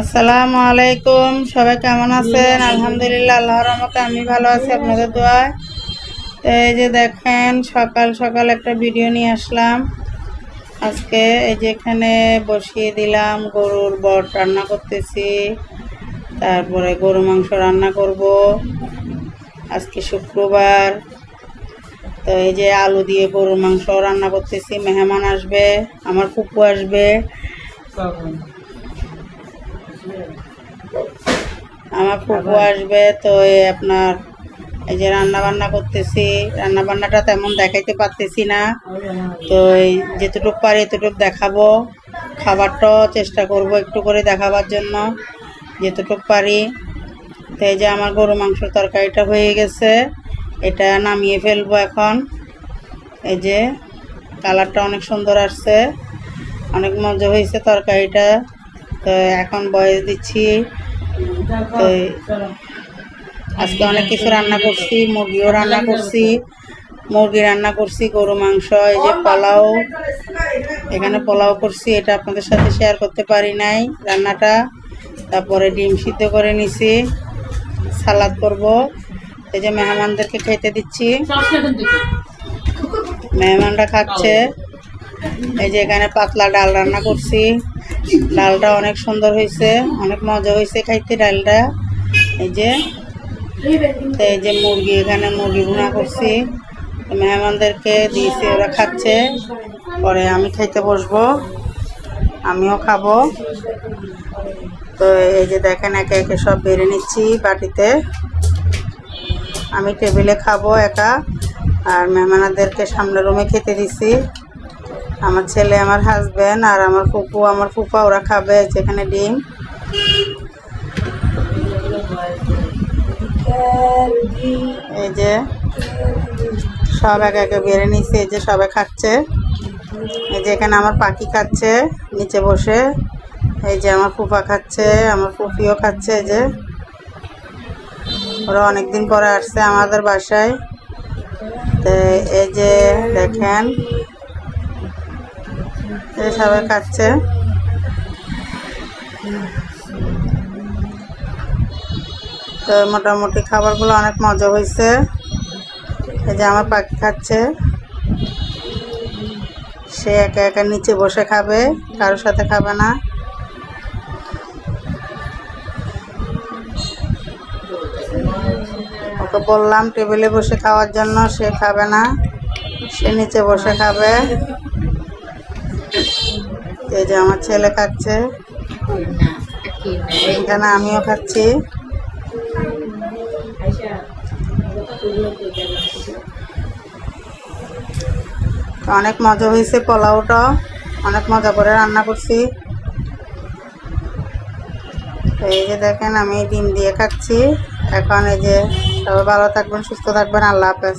আসসালামু আলাইকুম, সবাই কেমন আছেন? আলহামদুলিল্লাহ, আল্লাহর রহমতে আমি ভালো আছি, আপনাদের দোয়ায়। তো এই যে দেখেন, সকাল সকাল একটা ভিডিও নিয়ে আসলাম। আজকে এই যে এখানে বসিয়ে দিলাম, গরুর বট রান্না করতেছি। তারপরে গরু মাংস রান্না করব। আজকে শুক্রবার। তো এই যে আলু দিয়ে গরুর মাংস রান্না করতেছি, মেহমান আসবে, আমার ফুপু আসবে। আমার ফুপু আসবে তো আপনার এই যে রান্না বান্না করতেছি রান্না বান্নাটা তেমন দেখাইতে পারতেছি না। তো এই যেটুকু পারি এতটুকু দেখাবো। খাবারটাও চেষ্টা করব একটু করে দেখাবার জন্য যেতটুকু পারি। তো এই যে আমার গরু মাংসের তরকারিটা হয়ে গেছে, এটা নামিয়ে ফেলব এখন। এই যে কালারটা অনেক সুন্দর আসছে। অনেক মজা হয়েছে তরকারিটা। তো এখন বয়স দিচ্ছি। তো আজকে অনেক কিছু রান্না করছি মুরগিও রান্না করছি মুরগি রান্না করছি গরু মাংস এই যে পোলাও। এখানে পোলাও করছি এটা আপনাদের সাথে শেয়ার করতে পারি নাই রান্নাটা। তারপরে ডিম সিদ্ধ করে নিছি সালাদ করব। এই যে মেহমানদেরকে খেতে দিচ্ছি। মেহমানরা খাচ্ছে। এই যে এখানে পাতলা ডাল রান্না করছি। ডালটা অনেক সুন্দর হয়েছে, অনেক মজা হয়েছে খাইতে ডালটা। এই যে এই যে মুরগি, এখানে মুরগি ভুনা করছি। মেহমানদেরকে দিয়েছি, ওরা খাচ্ছে। পরে আমি খাইতে বসবো, আমিও খাব। তো এই যে দেখেন, একে একে সব বেড়ে নিচ্ছি বাটিতে। আমি টেবিলে খাব একা, আর মেহমানাদেরকে সামনে রুমে খেতে দিছি। আমার ছেলে, আমার হাজব্যান্ড আর আমার ফুপু। আমার ফুপা, ওরা খাবে যেখানে ডিম। এই যে সব একে একে বেড়ে নিচ্ছে এই যে সবাই খাচ্ছে। এই যে এখানে আমার পাখি খাচ্ছে, নিচে বসে। এই যে আমার ফুপা খাচ্ছে, আমার ফুপিও খাচ্ছে, এই যে। ওরা অনেকদিন পরে আসছে আমাদের বাসায়। তো এই যে দেখেন সবাই খাচ্ছে। তো মোটামুটি খাবারগুলো অনেক মজা হয়েছে। এই যে আমার পাখি খাচ্ছে। সে একা একা নিচে বসে খাবে, কারোর সাথে খাবে না। ওকে বললাম টেবিলে বসে খাওয়ার জন্য, সে খাবে না। সে নিচে বসে খাবে। এই যে আমার ছেলে খাচ্ছে। এখানে আমিও খাচ্ছি। অনেক মজা হয়েছে পোলাওটা। অনেক মজা করে রান্না করছি। এই যে দেখেন, আমি ডিম দিয়ে খাচ্ছি। এখন এই যে সবাই ভালো থাকবেন, সুস্থ থাকবেন, আল্লাহ হাফেজ।